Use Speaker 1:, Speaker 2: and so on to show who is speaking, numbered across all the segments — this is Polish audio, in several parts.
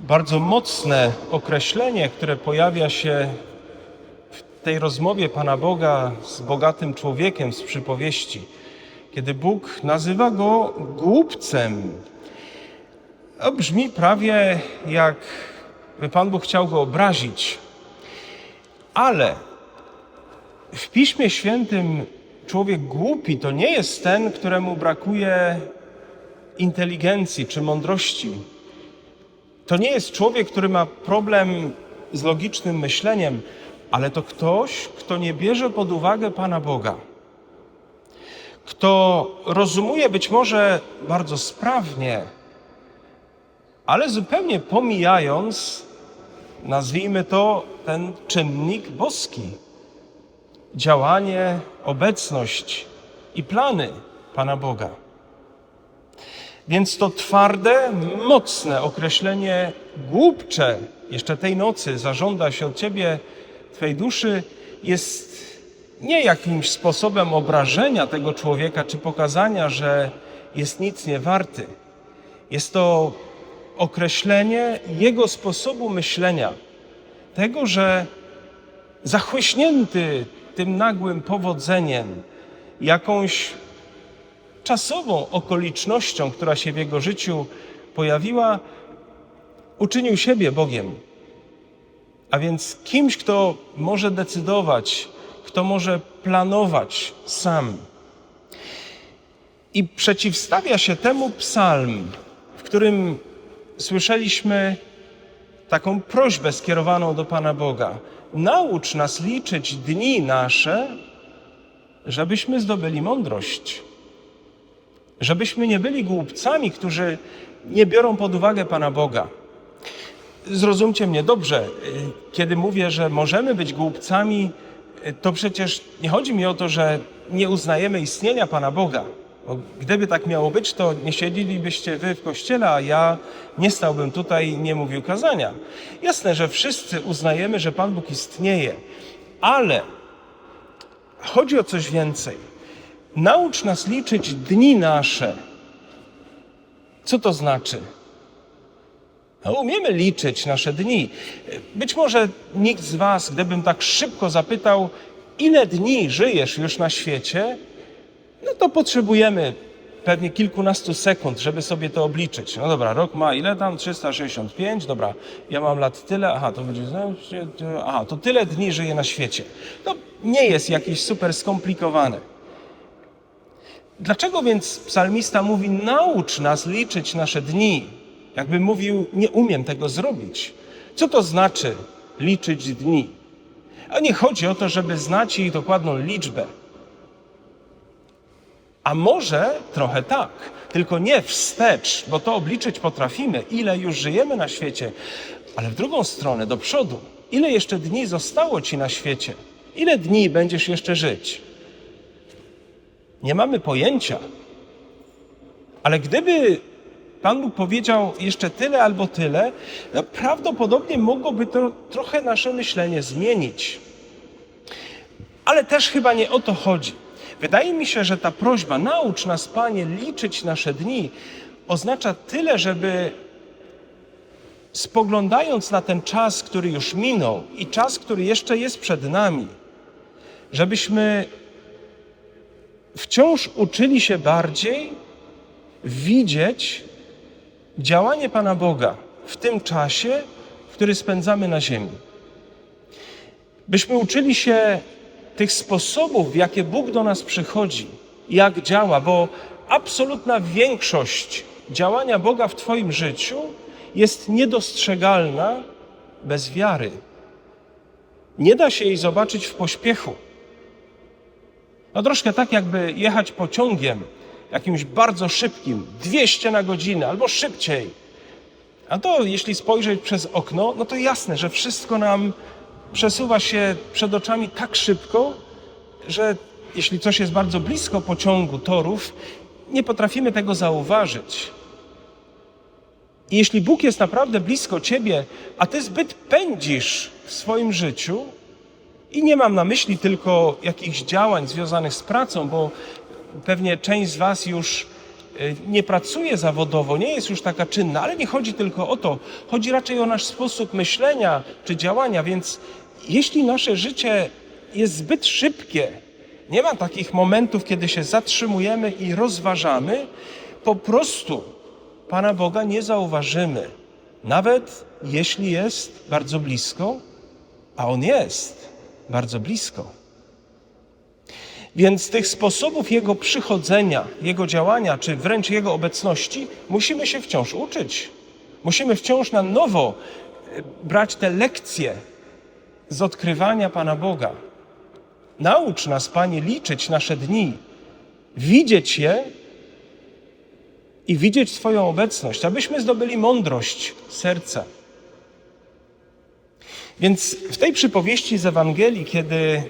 Speaker 1: bardzo mocne określenie, które pojawia się w tej rozmowie Pana Boga z bogatym człowiekiem z przypowieści, kiedy Bóg nazywa go głupcem. To brzmi prawie jak by Pan Bóg chciał go obrazić. Ale w Piśmie Świętym człowiek głupi to nie jest ten, któremu brakuje inteligencji czy mądrości. To nie jest człowiek, który ma problem z logicznym myśleniem, ale to ktoś, kto nie bierze pod uwagę Pana Boga. Kto rozumuje być może bardzo sprawnie, ale zupełnie pomijając, nazwijmy to, ten czynnik boski działanie, obecność i plany Pana Boga. Więc to twarde, mocne określenie głupcze jeszcze tej nocy zażąda się od Ciebie, Twej duszy, jest nie jakimś sposobem obrażenia tego człowieka, czy pokazania, że jest nic nie warty. Jest to określenie jego sposobu myślenia, tego, że zachłyśnięty tym nagłym powodzeniem, jakąś czasową okolicznością, która się w jego życiu pojawiła, uczynił siebie Bogiem. A więc kimś, kto może decydować, kto może planować sam. I przeciwstawia się temu psalm, w którym słyszeliśmy taką prośbę skierowaną do Pana Boga. Naucz nas liczyć dni nasze, żebyśmy zdobyli mądrość. Żebyśmy nie byli głupcami, którzy nie biorą pod uwagę Pana Boga. Zrozumcie mnie dobrze, kiedy mówię, że możemy być głupcami, to przecież nie chodzi mi o to, że nie uznajemy istnienia Pana Boga. Bo gdyby tak miało być, to nie siedzielibyście wy w kościele, a ja nie stałbym tutaj i nie mówił kazania. Jasne, że wszyscy uznajemy, że Pan Bóg istnieje, ale chodzi o coś więcej. Naucz nas liczyć dni nasze. Co to znaczy? No, umiemy liczyć nasze dni. Być może nikt z Was, gdybym tak szybko zapytał, ile dni żyjesz już na świecie, no to potrzebujemy pewnie kilkunastu sekund, żeby sobie to obliczyć. No dobra, rok ma ile tam? 365, dobra, ja mam lat tyle, aha, to będzie, aha, to tyle dni żyję na świecie. To nie jest jakieś super skomplikowane. Dlaczego więc psalmista mówi, naucz nas liczyć nasze dni? Jakby mówił, nie umiem tego zrobić. Co to znaczy liczyć dni? A nie chodzi o to, żeby znać ich dokładną liczbę. A może trochę tak, tylko nie wstecz, bo to obliczyć potrafimy, ile już żyjemy na świecie, ale w drugą stronę, do przodu. Ile jeszcze dni zostało ci na świecie? Ile dni będziesz jeszcze żyć? Nie mamy pojęcia. Ale gdyby Pan Bóg powiedział jeszcze tyle albo tyle, no prawdopodobnie mogłoby to trochę nasze myślenie zmienić. Ale też chyba nie o to chodzi. Wydaje mi się, że ta prośba, naucz nas, Panie, liczyć nasze dni, oznacza tyle, żeby spoglądając na ten czas, który już minął i czas, który jeszcze jest przed nami, żebyśmy wciąż uczyli się bardziej widzieć działanie Pana Boga w tym czasie, który spędzamy na ziemi. Byśmy uczyli się tych sposobów, w jakie Bóg do nas przychodzi, jak działa, bo absolutna większość działania Boga w Twoim życiu jest niedostrzegalna bez wiary. Nie da się jej zobaczyć w pośpiechu. No troszkę tak, jakby jechać pociągiem jakimś bardzo szybkim, 200 na godzinę albo szybciej. A to jeśli spojrzeć przez okno, no to jasne, że wszystko nam przesuwa się przed oczami tak szybko, że jeśli coś jest bardzo blisko pociągu, torów, nie potrafimy tego zauważyć. I jeśli Bóg jest naprawdę blisko ciebie, a ty zbyt pędzisz w swoim życiu, i nie mam na myśli tylko jakichś działań związanych z pracą, bo pewnie część z Was już y, nie pracuje zawodowo, nie jest już taka czynna, ale nie chodzi tylko o to. Chodzi raczej o nasz sposób myślenia czy działania, więc jeśli nasze życie jest zbyt szybkie, nie ma takich momentów, kiedy się zatrzymujemy i rozważamy, po prostu Pana Boga nie zauważymy. Nawet jeśli jest bardzo blisko, a On jest bardzo blisko. Więc tych sposobów Jego przychodzenia, Jego działania, czy wręcz Jego obecności, musimy się wciąż uczyć. Musimy wciąż na nowo e, brać te lekcje z odkrywania Pana Boga. Naucz nas, Panie, liczyć nasze dni, widzieć je i widzieć Twoją obecność, abyśmy zdobyli mądrość serca. Więc w tej przypowieści z Ewangelii, kiedy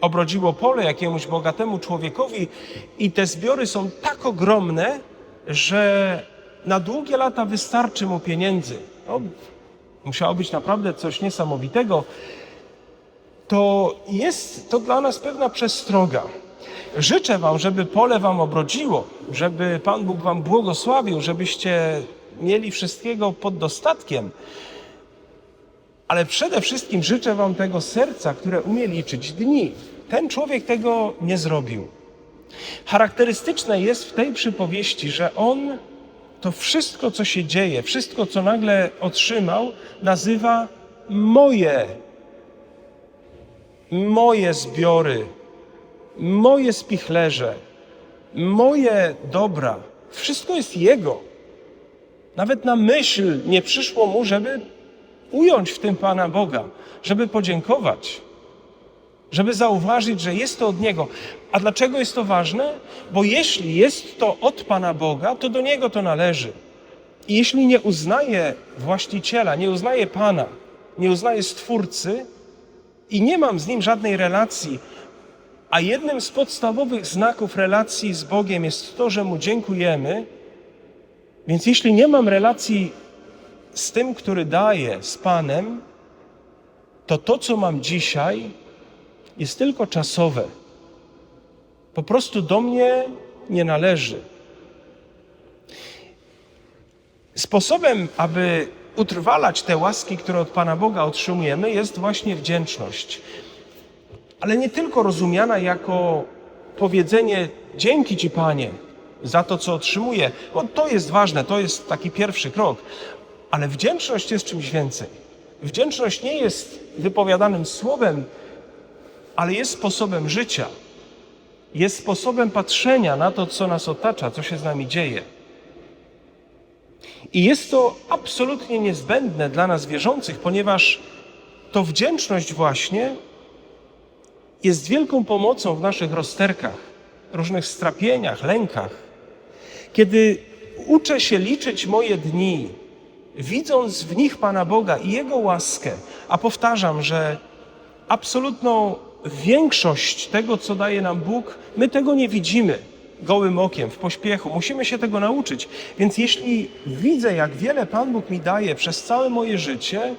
Speaker 1: obrodziło pole jakiemuś bogatemu człowiekowi i te zbiory są tak ogromne, że na długie lata wystarczy mu pieniędzy. No, musiało być naprawdę coś niesamowitego. To jest to dla nas pewna przestroga. Życzę Wam, żeby pole Wam obrodziło, żeby Pan Bóg Wam błogosławił, żebyście mieli wszystkiego pod dostatkiem. Ale przede wszystkim życzę Wam tego serca, które umie liczyć dni. Ten człowiek tego nie zrobił. Charakterystyczne jest w tej przypowieści, że on to wszystko, co się dzieje, wszystko, co nagle otrzymał, nazywa moje. Moje zbiory, moje spichlerze, moje dobra. Wszystko jest jego. Nawet na myśl nie przyszło mu, żeby ująć w tym Pana Boga, żeby podziękować, żeby zauważyć, że jest to od Niego. A dlaczego jest to ważne? Bo jeśli jest to od Pana Boga, to do Niego to należy. I jeśli nie uznaje właściciela, nie uznaje Pana, nie uznaje Stwórcy i nie mam z Nim żadnej relacji, a jednym z podstawowych znaków relacji z Bogiem jest to, że Mu dziękujemy, więc jeśli nie mam relacji z tym, który daje, z Panem, to to, co mam dzisiaj, jest tylko czasowe. Po prostu do mnie nie należy. Sposobem, aby utrwalać te łaski, które od Pana Boga otrzymujemy, jest właśnie wdzięczność. Ale nie tylko rozumiana jako powiedzenie dzięki Ci, Panie, za to, co otrzymuję, bo to jest ważne, to jest taki pierwszy krok, ale wdzięczność jest czymś więcej. Wdzięczność nie jest wypowiadanym słowem, ale jest sposobem życia. Jest sposobem patrzenia na to, co nas otacza, co się z nami dzieje. I jest to absolutnie niezbędne dla nas wierzących, ponieważ to wdzięczność właśnie jest wielką pomocą w naszych rozterkach, różnych strapieniach, lękach. Kiedy uczę się liczyć moje dni, widząc w nich Pana Boga i Jego łaskę, a powtarzam, że absolutną większość tego, co daje nam Bóg, my tego nie widzimy gołym okiem, w pośpiechu. Musimy się tego nauczyć. Więc jeśli widzę, jak wiele Pan Bóg mi daje przez całe moje życie,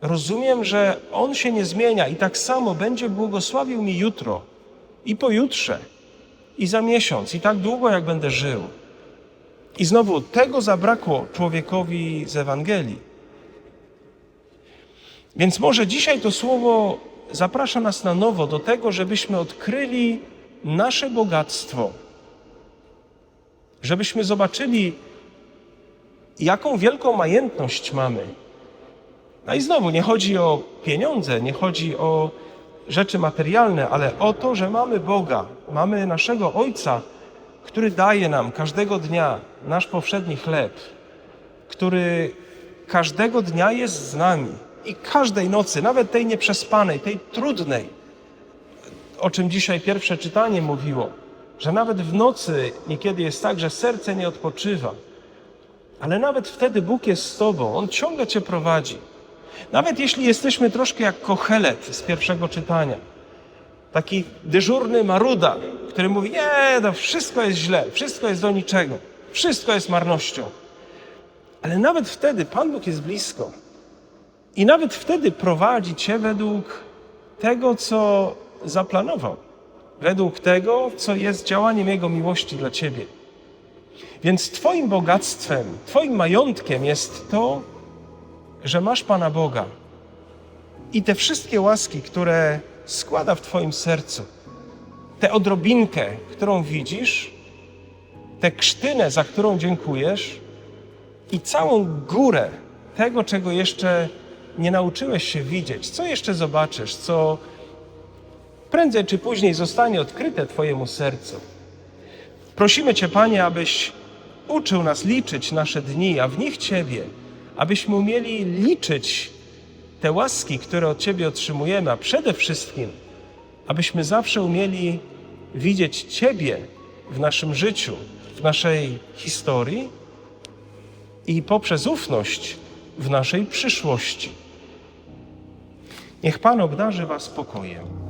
Speaker 1: rozumiem, że On się nie zmienia i tak samo będzie błogosławił mi jutro i pojutrze i za miesiąc i tak długo, jak będę żył. I znowu tego zabrakło człowiekowi z Ewangelii. Więc może dzisiaj to słowo zaprasza nas na nowo do tego, żebyśmy odkryli nasze bogactwo, żebyśmy zobaczyli, jaką wielką majętność mamy. No i znowu nie chodzi o pieniądze, nie chodzi o rzeczy materialne, ale o to, że mamy Boga, mamy naszego Ojca, który daje nam każdego dnia nasz powszedni chleb, który każdego dnia jest z nami i każdej nocy, nawet tej nieprzespanej, tej trudnej, o czym dzisiaj pierwsze czytanie mówiło, że nawet w nocy niekiedy jest tak, że serce nie odpoczywa, ale nawet wtedy Bóg jest z Tobą, On ciągle Cię prowadzi. Nawet jeśli jesteśmy troszkę jak kochelet z pierwszego czytania, taki dyżurny maruda, który mówi: Nie, to wszystko jest źle, wszystko jest do niczego, wszystko jest marnością. Ale nawet wtedy Pan Bóg jest blisko. I nawet wtedy prowadzi Cię według tego, co zaplanował. według tego, co jest działaniem Jego miłości dla Ciebie. Więc Twoim bogactwem, Twoim majątkiem jest to, że masz Pana Boga i te wszystkie łaski, które składa w Twoim sercu, tę odrobinkę, którą widzisz, tę krztynę, za którą dziękujesz i całą górę tego, czego jeszcze nie nauczyłeś się widzieć, co jeszcze zobaczysz, co prędzej czy później zostanie odkryte Twojemu sercu. Prosimy Cię, Panie, abyś uczył nas liczyć nasze dni, a w nich Ciebie, abyśmy umieli liczyć te łaski, które od Ciebie otrzymujemy, a przede wszystkim, abyśmy zawsze umieli widzieć Ciebie w naszym życiu, w naszej historii i poprzez ufność w naszej przyszłości. Niech Pan obdarzy Was spokojem.